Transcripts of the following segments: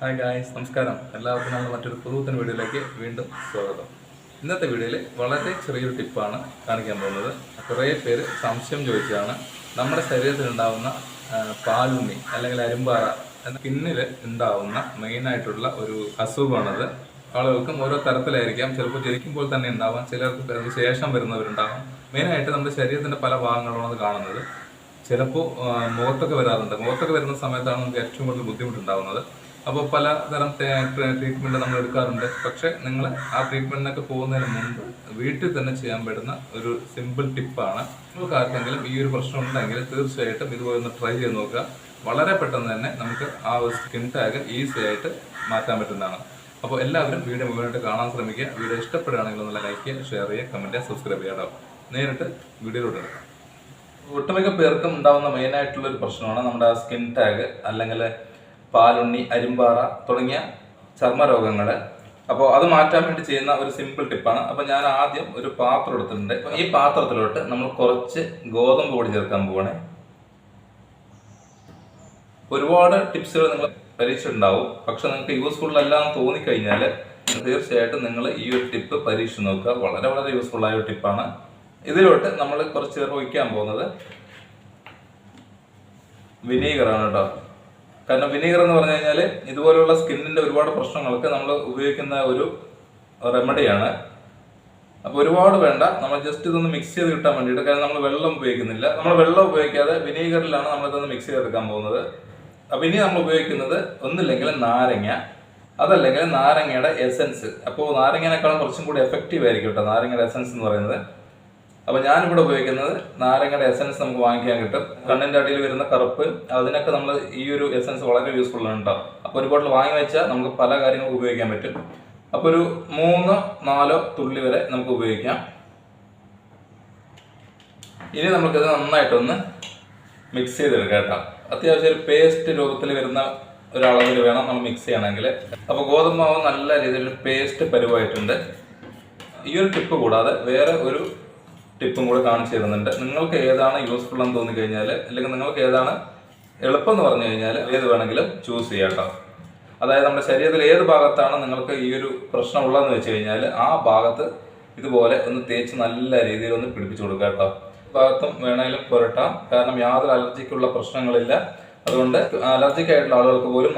Hi guys നമസ്കാരം. എല്ലാവർക്കും നമ്മൾ മറ്റൊരു പുതുത്തൻ വീഡിയോയിലേക്ക് വീണ്ടും സ്വാഗതം. ഇന്നത്തെ വീഡിയോയിൽ വളരെ ചെറിയൊരു ടിപ്പാണ് കാണിക്കാൻ പോകുന്നത്. കുറേ പേര് സംശയം ചോദിച്ചതാണ്. നമ്മുടെ ആ, പാലുണ്ണി അല്ലെങ്കിൽ അരുമ്പാറ എന്ന സ്കിന്നിൽ ഉണ്ടാവുന്ന മെയിനായിട്ടുള്ള ഒരു അസുഖമാണത്. ആളുകൾക്കും ഓരോ തരത്തിലായിരിക്കാം. ചിലപ്പോൾ ജനിക്കുമ്പോൾ തന്നെ ഉണ്ടാവാം. ചിലർക്ക് ശേഷം വരുന്നവരുണ്ടാവാം. മെയിനായിട്ട് നമ്മുടെ ശരീരത്തിന്റെ പല ഭാഗങ്ങളാണ് അത് കാണുന്നത്. ചിലപ്പോൾ മുഖത്തൊക്കെ വരാറുണ്ട്. മുഖത്തൊക്കെ വരുന്ന സമയത്താണ് നമുക്ക് ഏറ്റവും കൂടുതൽ ബുദ്ധിമുട്ടുണ്ടാകുന്നത് അപ്പോൾ പല പലതരം ട്രീറ്റ്മെന്റ് നമ്മൾ എടുക്കാറുണ്ട്. പക്ഷേ നിങ്ങൾ ആ ട്രീറ്റ്മെന്റിനൊക്കെ പോകുന്നതിന് മുമ്പ് വീട്ടിൽ തന്നെ ചെയ്യാൻ പറ്റുന്ന ഒരു സിമ്പിൾ ടിപ്പാണ് നിങ്ങൾക്ക് ആർക്കെങ്കിലും ഈ ഒരു പ്രശ്നം ഉണ്ടെങ്കിൽ തീർച്ചയായിട്ടും ഇതുപോലെ ഒന്ന് ട്രൈ ചെയ്ത് നോക്കുക. വളരെ പെട്ടെന്ന് തന്നെ നമുക്ക് ആ ഒരു സ്കിൻ ടാഗ് ഈസി ആയിട്ട് മാറ്റാൻ പറ്റുന്നതാണ്. അപ്പോൾ എല്ലാവരും വീഡിയോ മുഴുവനായിട്ട് കാണാൻ ശ്രമിക്കുക. വീഡിയോ ഇഷ്ടപ്പെടുകയാണെങ്കിൽ ഒന്ന് ലൈക്ക് ചെയ്യുക ഷെയർ ചെയ്യുക കമന്റ് ചെയ്യുക സബ്സ്ക്രൈബ് കേട്ടോ. നേരിട്ട് വീഡിയോയിലോട്ട് എടുക്കാം ഒട്ടുമിക്ക പേർക്കും ഉണ്ടാകുന്ന ഒരു പ്രശ്നമാണ് നമ്മുടെ ആ സ്കിൻ ടാഗ് അല്ലെങ്കിൽ പാലുണ്ണി അരിമ്പാറ തുടങ്ങിയ ചർമ്മരോഗങ്ങൾ അപ്പോൾ അത് മാറ്റാൻ വേണ്ടി ചെയ്യുന്ന ഒരു സിമ്പിൾ ടിപ്പാണ് അപ്പോൾ ഞാൻ ആദ്യം ഒരു പാത്രം എടുത്തിട്ടുണ്ട്. ഈ പാത്രത്തിലോട്ട് നമ്മൾ കുറച്ച് ഗോതമ്പ് പൊടി ചേർക്കാൻ പോവാണ്. ഒരുപാട് ടിപ്സുകൾ നിങ്ങൾ പരീക്ഷിച്ചിട്ടുണ്ടാവും. പക്ഷെ നിങ്ങൾക്ക് യൂസ്ഫുൾ അല്ല എന്ന് തോന്നിക്കഴിഞ്ഞാൽ തീർച്ചയായിട്ടും നിങ്ങൾ ഈ ഒരു ടിപ്പ് പരീക്ഷിച്ച് നോക്കുക. വളരെ വളരെ യൂസ്ഫുൾ ആയ ഒരു ടിപ്പാണ് ഇതിലോട്ട് നമ്മൾ കുറച്ച് ചേർക്കാൻ പോകുന്നത് വിനീഗറാണ് കേട്ടോ. കാരണം വിനീഗർ എന്ന് പറഞ്ഞു കഴിഞ്ഞാൽ ഇതുപോലുള്ള സ്കിന്നിന്റെ ഒരുപാട് പ്രശ്നങ്ങൾക്ക് നമ്മൾ ഉപയോഗിക്കുന്ന ഒരു റെമഡിയാണ്. അപ്പോൾ ഒരുപാട് വേണ്ട നമ്മൾ ജസ്റ്റ് ഇതൊന്ന് മിക്സ് ചെയ്ത് കിട്ടാൻ വേണ്ടിയിട്ട്. കാരണം നമ്മൾ വെള്ളം ഉപയോഗിക്കുന്നില്ല. നമ്മൾ വെള്ളം ഉപയോഗിക്കാതെ വിനീഗറിലാണ് നമ്മളിതൊന്ന് മിക്സ് ചെയ്തെടുക്കാൻ പോകുന്നത്. അപ്പോൾ ഇനി നമ്മൾ ഉപയോഗിക്കുന്നത് ഒന്നില്ലെങ്കിൽ നാരങ്ങ അതല്ലെങ്കിൽ നാരങ്ങയുടെ എസൻസ് അപ്പോൾ നാരങ്ങനേക്കാളും കുറച്ചും കൂടി എഫക്റ്റീവ് ആയിരിക്കും കേട്ടോ നാരങ്ങയുടെ എസൻസ് എന്ന് പറയുന്നത്. അപ്പോൾ ഞാനിവിടെ ഉപയോഗിക്കുന്നത് നാരങ്ങയുടെ എസൻസ് നമുക്ക് വാങ്ങിക്കാൻ കിട്ടും. കണ്ണിന്റെ അടിയിൽ വരുന്ന കറുപ്പ് അതിനൊക്കെ നമ്മൾ ഈ ഒരു എസൻസ് വളരെ യൂസ്ഫുൾ ആണ് കേട്ടോ അപ്പോൾ ഒരു ബോട്ടിൽ വാങ്ങി വെച്ചാൽ നമുക്ക് പല കാര്യങ്ങളും ഉപയോഗിക്കാൻ പറ്റും. അപ്പോൾ ഒരു മൂന്നോ നാലോ തുള്ളി വരെ നമുക്ക് ഉപയോഗിക്കാം. ഇനി നമുക്കിത് നന്നായിട്ടൊന്ന് മിക്സ് ചെയ്തെടുക്കാം കേട്ടോ അത്യാവശ്യം ഒരു പേസ്റ്റ് രൂപത്തിൽ വരുന്ന ഒരളവിൽ വേണം നമ്മൾ മിക്സ് ചെയ്യണമെങ്കിൽ അപ്പോൾ ഗോതമ്പ് മാവ് നല്ല രീതിയിൽ പേസ്റ്റ് പരുവായിട്ടുണ്ട്. ഈ ഒരു ടിപ്പ് കൂടാതെ വേറെ ഒരു ടിപ്പും കൂടെ കാണിച്ചു തരുന്നുണ്ട് നിങ്ങൾക്ക് ഏതാണ് യൂസ്ഫുൾ എന്ന് തോന്നി കഴിഞ്ഞാൽ അല്ലെങ്കിൽ നിങ്ങൾക്ക് ഏതാണ് എളുപ്പം എന്ന് പറഞ്ഞു കഴിഞ്ഞാൽ ഏത് വേണമെങ്കിലും ചൂസ് ചെയ്യാം കേട്ടോ അതായത് നമ്മുടെ ശരീരത്തിൽ ഏത് ഭാഗത്താണ് നിങ്ങൾക്ക് ഈ ഒരു പ്രശ്നം ഉള്ളതെന്ന് വെച്ച് കഴിഞ്ഞാൽ ആ ഭാഗത്ത് ഇതുപോലെ ഒന്ന് തേച്ച് നല്ല രീതിയിൽ ഒന്ന് പിടിപ്പിച്ചു കൊടുക്കുക കേട്ടോ ഭാഗത്തും വേണമെങ്കിലും പുരട്ടാം. കാരണം യാതൊരു അലർജിക്കുള്ള പ്രശ്നങ്ങളില്ല. അതുകൊണ്ട് അലർജിക് ആയിട്ടുള്ള ആളുകൾക്ക് പോലും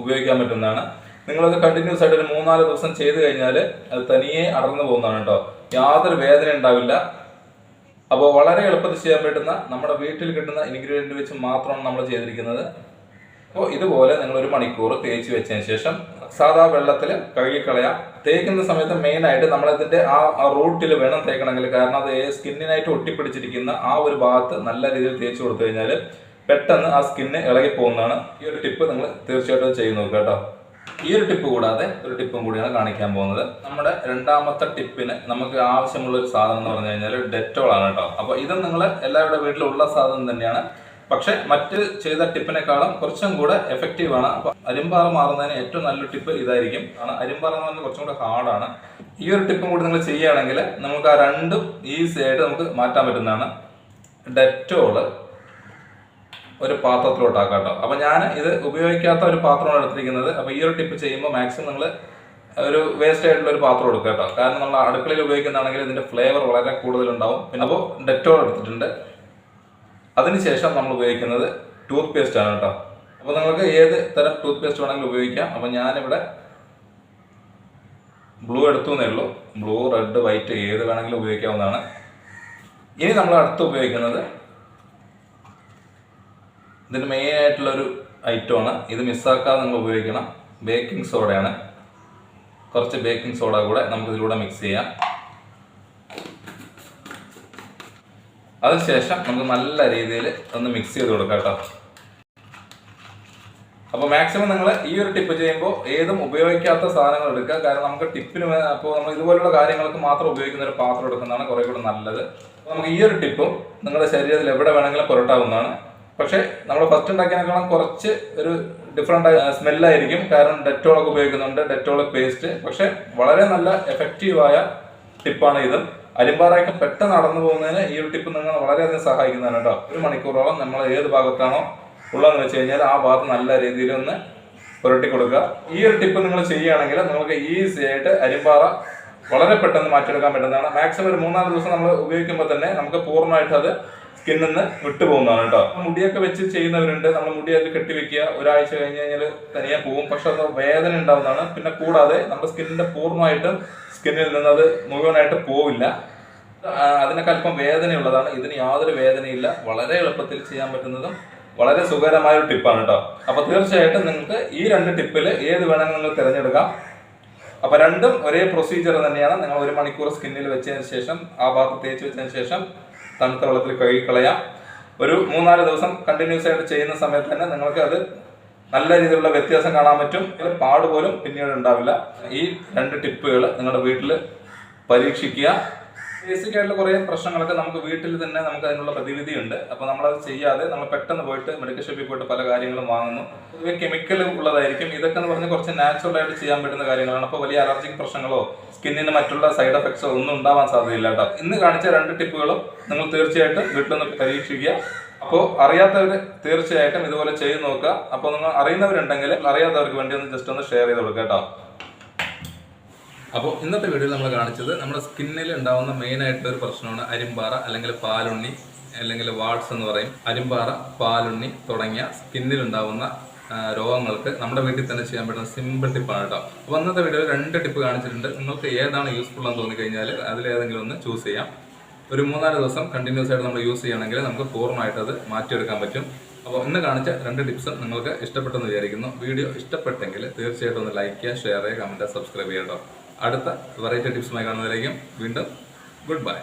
ഉപയോഗിക്കാൻ പറ്റുന്നതാണ്. നിങ്ങളത് കണ്ടിന്യൂസ് ആയിട്ട് ഒരു മൂന്നാൽ ദിവസം ചെയ്ത് കഴിഞ്ഞാൽ അത് തനിയെ അടർന്നു പോകുന്നതാണ് കേട്ടോ യാതൊരു വേദന ഉണ്ടാവില്ല. അപ്പോൾ വളരെ എളുപ്പത്തിൽ ചെയ്യാൻ പറ്റുന്ന നമ്മുടെ വീട്ടിൽ കിട്ടുന്ന ഇൻഗ്രീഡിയന്റ് വെച്ച് മാത്രമാണ് നമ്മൾ ചെയ്തിരിക്കുന്നത്. അപ്പോൾ ഇതുപോലെ നിങ്ങൾ ഒരു മണിക്കൂർ തേച്ച് വെച്ചതിന് ശേഷം സാധാ വെള്ളത്തിൽ കഴുകിക്കളയാം. തേക്കുന്ന സമയത്ത് മെയിനായിട്ട് ആ ആ റൂട്ടിൽ വേണം തേക്കണമെങ്കിൽ കാരണം അത് സ്കിന്നിനായിട്ട് ഒട്ടിപ്പിടിച്ചിരിക്കുന്ന ആ ഒരു ഭാഗത്ത് നല്ല രീതിയിൽ തേച്ച് കൊടുത്തു കഴിഞ്ഞാൽ പെട്ടെന്ന് ആ സ്കിന്ന് ഇളകി പോകുന്നതാണ് ഈ ഒരു ടിപ്പ് നിങ്ങൾ തീർച്ചയായിട്ടും ചെയ്ത് നോക്കുക കേട്ടോ. ഈ ഒരു ടിപ്പ് കൂടാതെ ഒരു ടിപ്പും കൂടിയാണ് കാണിക്കാൻ പോകുന്നത്. നമ്മുടെ രണ്ടാമത്തെ ടിപ്പിന് നമുക്ക് ആവശ്യമുള്ള ഒരു സാധനം എന്ന് പറഞ്ഞു കഴിഞ്ഞാൽ ഡെറ്റോൾ ആണ് കേട്ടോ അപ്പോൾ ഇത് നിങ്ങൾ എല്ലാവരുടെ വീട്ടിലുള്ള സാധനം തന്നെയാണ്. പക്ഷെ മറ്റ് ചെയ്ത ടിപ്പിനേക്കാളും കുറച്ചും കൂടെ എഫക്റ്റീവ് ആണ്. അപ്പൊ അരിമ്പാറ മാറുന്നതിന് ഏറ്റവും നല്ല ടിപ്പ് ഇതായിരിക്കും. ആണ് അരിമ്പാറ എന്ന് പറഞ്ഞാൽ കുറച്ചും കൂടെ ഹാർഡാണ് ഈ ഒരു ടിപ്പും കൂടി നിങ്ങൾ ചെയ്യുകയാണെങ്കിൽ നമുക്ക് ആ രണ്ടും ഈസി ആയിട്ട് നമുക്ക് മാറ്റാൻ പറ്റുന്നതാണ്. ഡെറ്റോൾ ഒരു പാത്രത്തിലോട്ടാക്കാം കേട്ടോ അപ്പൊ ഞാൻ ഇത് ഉപയോഗിക്കാത്ത ഒരു പാത്രമാണ് എടുത്തിരിക്കുന്നത്. അപ്പൊ ഈ ഒരു ടിപ്പ് ചെയ്യുമ്പോൾ മാക്സിമം നിങ്ങൾ ഒരു വേസ്റ്റ് ആയിട്ടുള്ള ഒരു പാത്രം എടുക്കുക കേട്ടോ. കാരണം നമ്മൾ അടുക്കളയിൽ ഉപയോഗിക്കുന്നതാണെങ്കിൽ ഇതിന്റെ ഫ്ലേവർ വളരെ കൂടുതലുണ്ടാവും. പിന്നെ അപ്പോൾ ഡെറ്റോൾ എടുത്തിട്ടുണ്ട്. അതിനുശേഷം നമ്മൾ ഉപയോഗിക്കുന്നത് ടൂത്ത് പേസ്റ്റ് ആണ് കേട്ടോ. അപ്പോൾ നിങ്ങൾക്ക് ഏത് തരം ടൂത്ത് പേസ്റ്റ് വേണമെങ്കിലും ഉപയോഗിക്കാം. അപ്പോൾ ഞാനിവിടെ ബ്ലൂ എടുത്തു എന്നേ ഉള്ളൂ. ബ്ലൂ റെഡ് വൈറ്റ് ഏത് വേണമെങ്കിലും ഉപയോഗിക്കാവുന്നതാണ്. ഇനി നമ്മൾ അടുത്ത് ഉപയോഗിക്കുന്നത് ഇതിന് മെയിൻ ആയിട്ടുള്ളൊരു ഐറ്റമാണ് ഇത് മിസ്സാക്കാതെ നിങ്ങൾ ഉപയോഗിക്കണം. ബേക്കിംഗ് സോഡയാണ് കുറച്ച് ബേക്കിംഗ് സോഡ കൂടെ നമുക്ക് ഇതിലൂടെ മിക്സ് ചെയ്യാം. അതിനുശേഷം നമുക്ക് നല്ല രീതിയിൽ ഒന്ന് മിക്സ് ചെയ്ത് കൊടുക്കാം കേട്ടോ. അപ്പോൾ മാക്സിമം നിങ്ങൾ ഈ ഒരു ടിപ്പ് ചെയ്യുമ്പോൾ ഏതും ഉപയോഗിക്കാത്ത സാധനങ്ങൾ എടുക്കുക. കാരണം നമുക്ക് ടിപ്പിന് അപ്പോൾ നമ്മൾ ഇതുപോലുള്ള കാര്യങ്ങൾക്ക് മാത്രം ഉപയോഗിക്കുന്ന ഒരു പാത്രം എടുക്കുന്നതാണ് കുറേ കൂടെ നല്ലത്. നമുക്ക് ഈ ഒരു ടിപ്പും നിങ്ങളുടെ ശരീരത്തിൽ എവിടെ വേണമെങ്കിലും പുരട്ടാവുന്നതാണ്. പക്ഷേ നമ്മൾ ഫസ്റ്റ് ഉണ്ടാക്കിയതിനേക്കാളും കുറച്ച് ഒരു ഡിഫറെന്റ് സ്മെല്ലായിരിക്കും കാരണം ഡെറ്റോളൊക്കെ ഉപയോഗിക്കുന്നുണ്ട്. ഡെറ്റോൾ പേസ്റ്റ് പക്ഷേ വളരെ നല്ല എഫക്റ്റീവായ ടിപ്പാണ് ഇത്. അരിമ്പാറയൊക്കെ പെട്ടെന്ന് നടന്നു പോകുന്നതിന് ഈ ഒരു ടിപ്പ് നിങ്ങൾ വളരെയധികം സഹായിക്കുന്നതാണ് കേട്ടോ. ഒരു മണിക്കൂറോളം നമ്മൾ ഏത് ഭാഗത്താണോ ഉള്ളതെന്ന് വെച്ച് കഴിഞ്ഞാൽ ആ ഭാഗത്ത് നല്ല രീതിയിൽ ഒന്ന് പുരട്ടി കൊടുക്കുക. ഈ ഒരു ടിപ്പ് നിങ്ങൾ ചെയ്യുകയാണെങ്കിൽ നിങ്ങൾക്ക് ഈസി ആയിട്ട് അരിമ്പാറ വളരെ പെട്ടെന്ന് മാറ്റിയെടുക്കാൻ പറ്റുന്നതാണ്. മാക്സിമം ഒരു മൂന്നാൽ ദിവസം നമ്മൾ ഉപയോഗിക്കുമ്പോൾ തന്നെ നമുക്ക് പൂർണമായിട്ട് അത് സ്കിന്നിൽ നിന്ന് വിട്ടുപോകുന്നതാണ് കേട്ടോ. മുടിയൊക്കെ വെച്ച് ചെയ്യുന്നവരുണ്ട്. നമ്മൾ മുടിയൊക്കെ കെട്ടിവെക്കുക. ഒരാഴ്ച കഴിഞ്ഞ് കഴിഞ്ഞാൽ തനിയെ പോകും. പക്ഷെ അത് വേദന ഉണ്ടാവുന്നതാണ്. പിന്നെ കൂടാതെ നമ്മുടെ സ്കിന്നിന്റെ പൂർണമായിട്ടും സ്കിന്നിൽ നിന്ന് അത് മുഴുവനായിട്ട് പോവില്ല. അതിനൊക്കെ അല്പം വേദനയുള്ളതാണ്. ഇതിന് യാതൊരു വേദനയില്ല. വളരെ എളുപ്പത്തിൽ ചെയ്യാൻ പറ്റുന്നതും വളരെ സുഖകരമായ ഒരു ടിപ്പാണ് കേട്ടോ. അപ്പൊ തീർച്ചയായിട്ടും നിങ്ങൾക്ക് ഈ രണ്ട് ടിപ്പിൽ ഏത് വേണമെങ്കിലും നിങ്ങൾ തിരഞ്ഞെടുക്കാം. അപ്പൊ രണ്ടും ഒരേ പ്രൊസീജിയർ തന്നെയാണ്. നിങ്ങൾ ഒരു മണിക്കൂർ സ്കിന്നിൽ വെച്ചതിന് ശേഷം ആ ഭാഗത്ത് തേച്ച് വെച്ചതിന് ശേഷം തണുത്ത വെള്ളത്തിൽ കഴുകിക്കളയാം. ഒരു മൂന്നാൽ ദിവസം കണ്ടിന്യൂസ് ആയിട്ട് ചെയ്യുന്ന സമയത്ത് തന്നെ നിങ്ങൾക്ക് അത് നല്ല രീതിയിലുള്ള വ്യത്യാസം കാണാൻ പറ്റും. ഇതിൽ പാട് പോലും പിന്നീട് ഉണ്ടാവില്ല. ഈ രണ്ട് ടിപ്പുകൾ നിങ്ങളുടെ വീട്ടിൽ പരീക്ഷിക്കുക. ബേസിക് ആയിട്ടുള്ള കുറേ പ്രശ്നങ്ങളൊക്കെ നമുക്ക് വീട്ടിൽ തന്നെ നമുക്ക് അതിനുള്ള പ്രതിവിധി ഉണ്ട് അപ്പോൾ നമ്മളത് ചെയ്യാതെ നമ്മൾ പെട്ടെന്ന് പോയിട്ട് മെഡിക്കൽ ഷോപ്പിൽ പോയിട്ട് പല കാര്യങ്ങളും വാങ്ങുന്നു. ഇവ കെമിക്കൽ ഉള്ളതായിരിക്കും. ഇതൊക്കെ എന്ന് പറഞ്ഞാൽ കുറച്ച് നാച്ചുറൽ ആയിട്ട് ചെയ്യാൻ പറ്റുന്ന കാര്യങ്ങളാണ്. അപ്പോൾ വലിയ അലർജിക് പ്രശ്നങ്ങളോ സ്കിന്നിന് മറ്റുള്ള സൈഡ് എഫക്ട്സോ ഒന്നും ഉണ്ടാവാൻ സാധ്യതയില്ല കേട്ടോ. ഇന്ന് കാണിച്ച രണ്ട് ടിപ്പുകളും നിങ്ങൾ തീർച്ചയായിട്ടും വീട്ടിലൊന്ന് പരീക്ഷിക്കുക. അപ്പോൾ അറിയാത്തവർ തീർച്ചയായിട്ടും ഇതുപോലെ ചെയ്ത് നോക്കുക. അപ്പോൾ നിങ്ങൾ അറിയുന്നവരുണ്ടെങ്കിൽ അറിയാത്തവർക്ക് വേണ്ടി ഒന്ന് ജസ്റ്റ് ഒന്ന് ഷെയർ ചെയ്ത് കൊടുക്കുക കേട്ടോ. അപ്പോൾ ഇന്നത്തെ വീഡിയോയിൽ നമ്മൾ കാണിച്ചത് നമ്മുടെ സ്കിന്നിൽ ഉണ്ടാകുന്ന മെയിൻ ആയിട്ടുള്ള ഒരു പ്രശ്നമാണ് അരിമ്പാറ അല്ലെങ്കിൽ പാലുണ്ണി അല്ലെങ്കിൽ വാട്സ് എന്ന് പറയും. അരിമ്പാറ പാലുണ്ണി തുടങ്ങിയ സ്കിന്നിൽ ഉണ്ടാകുന്ന രോഗങ്ങൾക്ക് നമ്മുടെ വീട്ടിൽ തന്നെ ചെയ്യാൻ പറ്റുന്ന സിമ്പിൾ ടിപ്പാണ് കേട്ടോ അപ്പോൾ അന്നത്തെ വീഡിയോയിൽ രണ്ട് ടിപ്പ് കാണിച്ചിട്ടുണ്ട്. നിങ്ങൾക്ക് ഏതാണ് യൂസ്ഫുൾ എന്ന് തോന്നി കഴിഞ്ഞാൽ അതിലേതെങ്കിലും ഒന്ന് ചൂസ് ചെയ്യാം. ഒരു മൂന്നാൽ ദിവസം കണ്ടിന്യൂസ് ആയിട്ട് നമ്മൾ യൂസ് ചെയ്യണമെങ്കിൽ നമുക്ക് പൂർണമായിട്ട് അത് മാറ്റിയെടുക്കാൻ പറ്റും. അപ്പോൾ ഇന്ന് കാണിച്ച രണ്ട് ടിപ്സും നിങ്ങൾക്ക് ഇഷ്ടപ്പെട്ടെന്ന് വിചാരിക്കുന്നു. വീഡിയോ ഇഷ്ടപ്പെട്ടെങ്കിൽ തീർച്ചയായിട്ടും ഒന്ന് ലൈക്ക് ചെയ്യുക ഷെയർ ചെയ്യുക കമന്റ് സബ്സ്ക്രൈബ് ചെയ്യുക കേട്ടോ അടുത്ത വെറൈറ്റി ടിപ്സുമായി കാണുന്നതിലേക്കും വീണ്ടും ഗുഡ് ബൈ